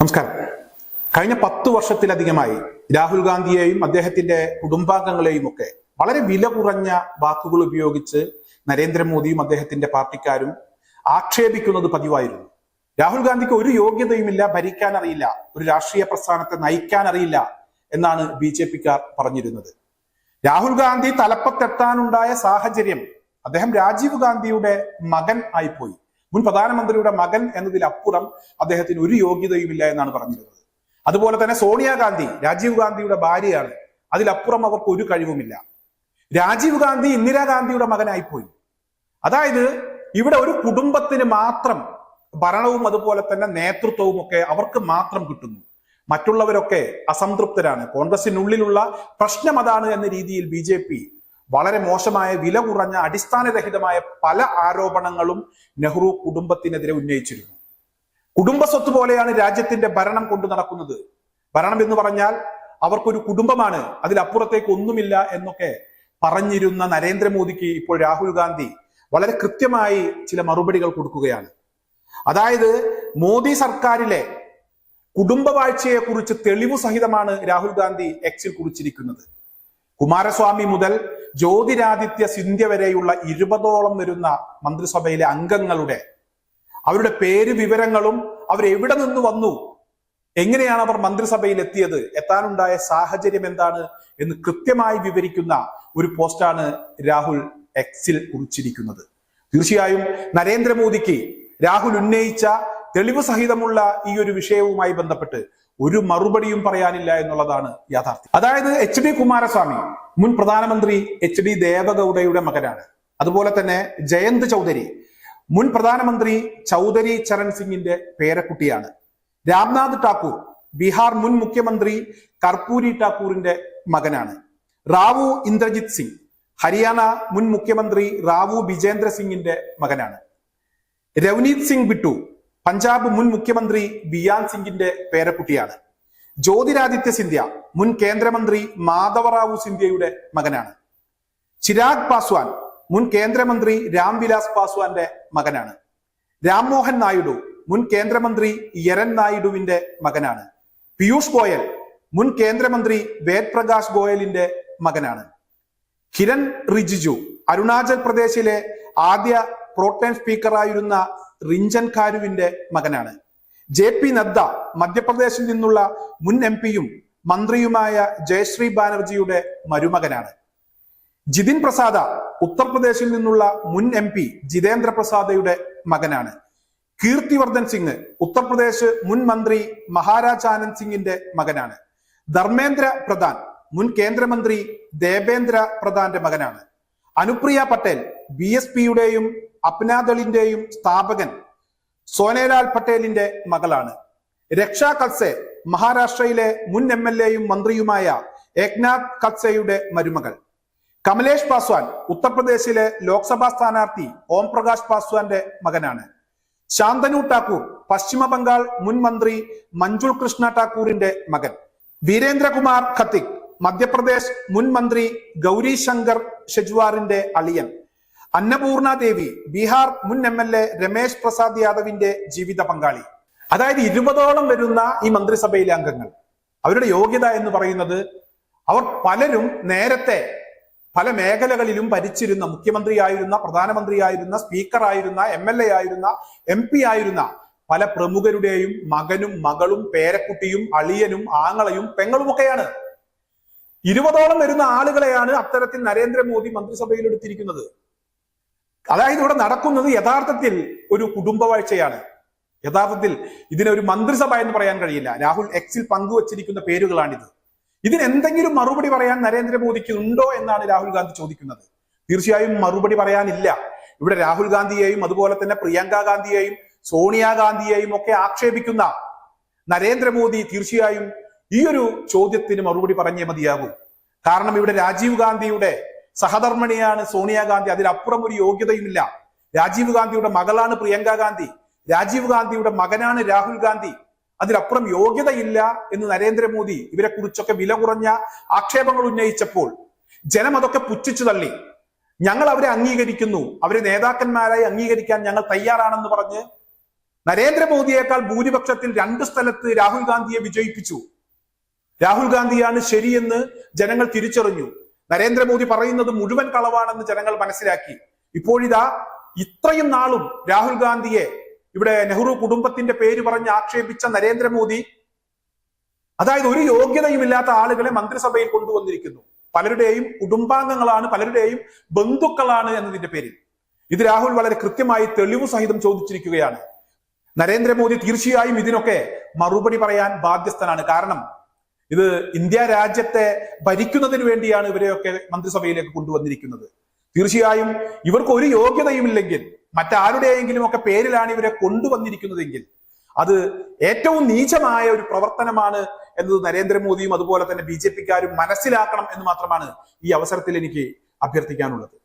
നമസ്കാരം. കഴിഞ്ഞ പത്ത് വർഷത്തിലധികമായി രാഹുൽ ഗാന്ധിയെയും അദ്ദേഹത്തിന്റെ കുടുംബാംഗങ്ങളെയും ഒക്കെ വളരെ വില കുറഞ്ഞ വാക്കുകൾ ഉപയോഗിച്ച് നരേന്ദ്രമോദിയും അദ്ദേഹത്തിന്റെ പാർട്ടിക്കാരും ആക്ഷേപിക്കുന്നത് പതിവായിരുന്നു. രാഹുൽ ഗാന്ധിക്ക് ഒരു യോഗ്യതയുമില്ല ഭരിക്കാൻ അറിയില്ല ഒരു രാഷ്ട്രീയ പ്രസ്ഥാനത്തെ നയിക്കാൻ അറിയില്ല എന്നാണ് ബി ജെ പിക്കാർ പറഞ്ഞിരുന്നത്. രാഹുൽ ഗാന്ധി തലപ്പത്തെത്താനുണ്ടായ സാഹചര്യം അദ്ദേഹം രാജീവ് ഗാന്ധിയുടെ മകൻ ആയിപ്പോയി. മുൻ പ്രധാനമന്ത്രിയുടെ മകൻ എന്നതിലപ്പുറം അദ്ദേഹത്തിന് ഒരു യോഗ്യതയുമില്ല എന്നാണ് പറഞ്ഞിരുന്നത്. അതുപോലെ തന്നെ സോണിയാഗാന്ധി രാജീവ് ഗാന്ധിയുടെ ഭാര്യയാണ്. അതിലപ്പുറം അവർക്ക് ഒരു കഴിവുമില്ല. രാജീവ് ഗാന്ധി ഇന്ദിരാഗാന്ധിയുടെ മകനായിപ്പോയി. അതായത് ഇവിടെ ഒരു കുടുംബത്തിന് മാത്രം ഭരണവും അതുപോലെ തന്നെ നേതൃത്വവും ഒക്കെ അവർക്ക് മാത്രം കിട്ടുന്നു. മറ്റുള്ളവരൊക്കെ അസംതൃപ്തരാണ്. കോൺഗ്രസിനുള്ളിലുള്ള പ്രശ്നം അതാണ് എന്ന രീതിയിൽ ബി വളരെ മോശമായ വില കുറഞ്ഞ അടിസ്ഥാനരഹിതമായ പല ആരോപണങ്ങളും നെഹ്റു കുടുംബത്തിനെതിരെ ഉന്നയിച്ചിരുന്നു. കുടുംബ സ്വത്ത് പോലെയാണ് രാജ്യത്തിന്റെ ഭരണം കൊണ്ടു നടക്കുന്നത്. ഭരണം എന്ന് പറഞ്ഞാൽ അവർക്കൊരു കുടുംബമാണ് അതിലപ്പുറത്തേക്ക് ഒന്നുമില്ല എന്നൊക്കെ പറഞ്ഞിരുന്ന നരേന്ദ്രമോദിക്ക് ഇപ്പോൾ രാഹുൽ ഗാന്ധി വളരെ കൃത്യമായി ചില മറുപടികൾ കൊടുക്കുകയാണ്. അതായത് മോദി സർക്കാരിലെ കുടുംബവാഴ്ചയെ കുറിച്ച് തെളിവ് സഹിതമാണ് രാഹുൽ ഗാന്ധി എക്സിൽ കുറിച്ചിരിക്കുന്നത്. കുമാരസ്വാമി മുതൽ ജ്യോതിരാദിത്യ സിന്ധ്യ വരെയുള്ള ഇരുപതോളം വരുന്ന മന്ത്രിസഭയിലെ അംഗങ്ങളുടെ അവരുടെ പേര് വിവരങ്ങളും അവർ എവിടെ നിന്ന് വന്നു? എങ്ങനെയാണ് അവർ മന്ത്രിസഭയിൽ എത്തിയത്? എത്താനുണ്ടായ സാഹചര്യം എന്താണ് എന്ന് കൃത്യമായി വിവരിക്കുന്ന ഒരു പോസ്റ്റാണ് രാഹുൽ എക്സിൽ കുറിച്ചിരിക്കുന്നത്. തീർച്ചയായും നരേന്ദ്രമോദിക്ക് രാഹുൽ ഉന്നയിച്ച തെളിവ് സഹിതമുള്ള ഈ ഒരു വിഷയവുമായി ബന്ധപ്പെട്ട് ഒരു മറുപടിയും പറയാനില്ല എന്നുള്ളതാണ് യാഥാർത്ഥ്യം. അതായത് എച്ച് ഡി കുമാരസ്വാമി മുൻ പ്രധാനമന്ത്രി എച്ച് ഡി ദേവഗൌഡയുടെ മകനാണ്. അതുപോലെ തന്നെ ജയന്ത് ചൗധരി മുൻ പ്രധാനമന്ത്രി ചൗധരി ചരൺ സിംഗിന്റെ പേരക്കുട്ടിയാണ്. രാംനാഥ് ടാക്കൂർ ബീഹാർ മുൻ മുഖ്യമന്ത്രി കർപ്പൂരി ടാക്കൂറിന്റെ മകനാണ്. റാവു ഇന്ദ്രജിത് സിംഗ് ഹരിയാന മുൻ മുഖ്യമന്ത്രി റാവു ബിജേന്ദ്ര സിംഗിന്റെ മകനാണ്. രവനീത് സിംഗ് ബിട്ടു പഞ്ചാബ് മുൻ മുഖ്യമന്ത്രി ബിയാൻ സിംഗിന്റെ പേരക്കുട്ടിയാണ്. ജ്യോതിരാദിത്യ സിന്ധ്യ മുൻ കേന്ദ്രമന്ത്രി മാധവറാവു സിന്ധ്യയുടെ മകനാണ്. ചിരാഗ് പാസ്വാൻ മുൻ കേന്ദ്രമന്ത്രി രാംവിലാസ് പാസ്വാന്റെ മകനാണ്. രാംമോഹൻ നായിഡു മുൻ കേന്ദ്രമന്ത്രി യരൻ നായിഡുവിന്റെ മകനാണ്. പീയൂഷ് ഗോയൽ മുൻ കേന്ദ്രമന്ത്രി വേദ് പ്രകാശ് ഗോയലിന്റെ മകനാണ്. കിരൺ റിജിജു അരുണാചൽ പ്രദേശിലെ ആദ്യ പ്രോട്ടേം സ്പീക്കറായിരുന്ന റിഞ്ചൻ ഖാരുവിന്റെ മകനാണ്. ജെ പി നദ്ദ മധ്യപ്രദേശിൽ നിന്നുള്ള മുൻ എം പിയും മന്ത്രിയുമായ ജയശ്രീ ബാനർജിയുടെ മരുമകനാണ്. ജിതിൻ പ്രസാദ ഉത്തർപ്രദേശിൽ നിന്നുള്ള മുൻ എം പി ജിതേന്ദ്ര പ്രസാദയുടെ മകനാണ്. കീർത്തിവർദ്ധൻ സിംഗ് ഉത്തർപ്രദേശ് മുൻ മന്ത്രി മഹാരാജ് ആനന്ദ് സിംഗിന്റെ മകനാണ്. ധർമ്മേന്ദ്ര പ്രധാൻ മുൻ കേന്ദ്രമന്ത്രി ദേവേന്ദ്ര പ്രധാന്റെ മകനാണ്. അനുപ്രിയ പട്ടേൽ ബി എസ് പിയുടെയും അപ്നാദളിന്റെയും സ്ഥാപകൻ സോനേലാൽ പട്ടേലിന്റെ മകളാണ്. രക്ഷാ കത്സെ മഹാരാഷ്ട്രയിലെ മുൻ എം എൽ എയും മന്ത്രിയുമായ ഏക്നാഥ് കത്സെയുടെ മരുമകൾ. കമലേഷ് പാസ്വാൻ ഉത്തർപ്രദേശിലെ ലോക്സഭാ സ്ഥാനാർത്ഥി ഓം പ്രകാശ് പാസ്വാന്റെ മകനാണ്. ശാന്തനു ടാക്കൂർ പശ്ചിമ ബംഗാൾ മുൻ മന്ത്രി മഞ്ജുൾ കൃഷ്ണ ടാക്കൂറിന്റെ മകൻ. വീരേന്ദ്രകുമാർ ഖത്തിക് മധ്യപ്രദേശ് മുൻ മന്ത്രി ഗൗരി ശങ്കർ ഷെജ്വാറിന്റെ അളിയൻ. അന്നപൂർണ ദേവി ബീഹാർ മുൻ M L A Ramesh Prasad യാദവിന്റെ ജീവിത പങ്കാളി. അതായത് ഇരുപതോളം വരുന്ന ഈ മന്ത്രിസഭയിലെ അംഗങ്ങൾ. അവരുടെ യോഗ്യത എന്ന് പറയുന്നത് അവർ പലരും നേരത്തെ പല മേഖലകളിലും ഭരിച്ചിരുന്ന മുഖ്യമന്ത്രിയായിരുന്ന പ്രധാനമന്ത്രിയായിരുന്ന സ്പീക്കറായിരുന്ന എം എൽ എ ആയിരുന്ന എം പി ആയിരുന്ന പല പ്രമുഖരുടെയും മകനും മകളും പേരക്കുട്ടിയും അളിയനും ആങ്ങളയും പെങ്ങളുമൊക്കെയാണ്. ഇരുപതോളം വരുന്ന ആളുകളെയാണ് അത്തരത്തിൽ നരേന്ദ്രമോദി മന്ത്രിസഭയിൽ എടുത്തിരിക്കുന്നത്. അതായത് ഇവിടെ നടക്കുന്നത് യഥാർത്ഥത്തിൽ ഒരു കുടുംബവാഴ്ചയാണ് യഥാർത്ഥത്തിൽ ഇതിനെ ഒരു മന്ത്രിസഭ എന്ന് പറയാൻ കഴിയില്ല. രാഹുൽ എക്സിൽ പങ്കുവച്ചിരിക്കുന്ന പേരുകളാണിത്. ഇതിന് എന്തെങ്കിലും മറുപടി പറയാൻ നരേന്ദ്രമോദിക്ക് ഉണ്ടോ എന്നാണ് രാഹുൽ ഗാന്ധി ചോദിക്കുന്നത്. തീർച്ചയായും മറുപടി പറയാനില്ല. ഇവിടെ രാഹുൽ ഗാന്ധിയെയും അതുപോലെ തന്നെ പ്രിയങ്ക ഗാന്ധിയെയും സോണിയാഗാന്ധിയെയും ഒക്കെ ആക്ഷേപിക്കുന്ന നരേന്ദ്രമോദി തീർച്ചയായും ഈ ഒരു ചോദ്യത്തിന് മറുപടി പറഞ്ഞേ മതിയാകൂ. കാരണം ഇവിടെ രാജീവ് ഗാന്ധിയുടെ സഹധർമ്മിണിയാണ് സോണിയാഗാന്ധി അതിലപ്പുറം ഒരു യോഗ്യതയുമില്ല. രാജീവ് ഗാന്ധിയുടെ മകളാണ് പ്രിയങ്ക ഗാന്ധി. രാജീവ് ഗാന്ധിയുടെ മകനാണ് രാഹുൽ ഗാന്ധി. അതിലപ്പുറം യോഗ്യതയില്ല എന്ന് നരേന്ദ്രമോദി ഇവരെ കുറിച്ചൊക്കെ വില കുറഞ്ഞ ആക്ഷേപങ്ങൾ ഉന്നയിച്ചപ്പോൾ ജനം അതൊക്കെ പുച്ഛിച്ചു തള്ളി. ഞങ്ങൾ അവരെ അംഗീകരിക്കുന്നു. അവരെ നേതാക്കന്മാരായി അംഗീകരിക്കാൻ ഞങ്ങൾ തയ്യാറാണെന്ന് പറഞ്ഞ് നരേന്ദ്രമോദിയേക്കാൾ ഭൂരിപക്ഷത്തിൽ രണ്ട് സ്ഥലത്ത് രാഹുൽ ഗാന്ധിയെ വിജയിപ്പിച്ചു. രാഹുൽ ഗാന്ധിയാണ് ശരിയെന്ന് ജനങ്ങൾ തിരിച്ചറിഞ്ഞു. നരേന്ദ്രമോദി പറയുന്നത് മുഴുവൻ കളവാണെന്ന് ജനങ്ങൾ മനസ്സിലാക്കി. ഇപ്പോഴിതാ ഇത്രയും നാളും രാഹുൽ ഗാന്ധിയെ ഇവിടെ നെഹ്റു കുടുംബത്തിന്റെ പേര് പറഞ്ഞ് ആക്ഷേപിച്ച നരേന്ദ്രമോദി അതായത് ഒരു യോഗ്യതയുമില്ലാത്ത ആളുകളെ മന്ത്രിസഭയിൽ കൊണ്ടുവന്നിരിക്കുന്നു. പലരുടെയും കുടുംബാംഗങ്ങളാണ് പലരുടെയും ബന്ധുക്കളാണ് എന്നതിന്റെ പേരിൽ. ഇത് രാഹുൽ വളരെ കൃത്യമായി തെളിവ് സഹിതം ചോദിച്ചിരിക്കുകയാണ്. നരേന്ദ്രമോദി തീർച്ചയായും ഇതിനൊക്കെ മറുപടി പറയാൻ ബാധ്യസ്ഥനാണ്. കാരണം ഇത് ഇന്ത്യ രാജ്യത്തെ ഭരിക്കുന്നതിന് വേണ്ടിയാണ് ഇവരെയൊക്കെ മന്ത്രിസഭയിലേക്ക് കൊണ്ടുവന്നിരിക്കുന്നത്. തീർച്ചയായും ഇവർക്ക് ഒരു യോഗ്യതയുമില്ലെങ്കിൽ മറ്റാരുടെയെങ്കിലും ഒക്കെ പേരിലാണ് ഇവരെ കൊണ്ടുവന്നിരിക്കുന്നതെങ്കിൽ അത് ഏറ്റവും നീചമായ ഒരു പ്രവർത്തനമാണ് എന്നത് നരേന്ദ്രമോദിയും അതുപോലെ തന്നെ ബി ജെ പിക്കാരും മനസ്സിലാക്കണം എന്ന് മാത്രമാണ് ഈ അവസരത്തിൽ എനിക്ക് അഭ്യർത്ഥിക്കാനുള്ളത്.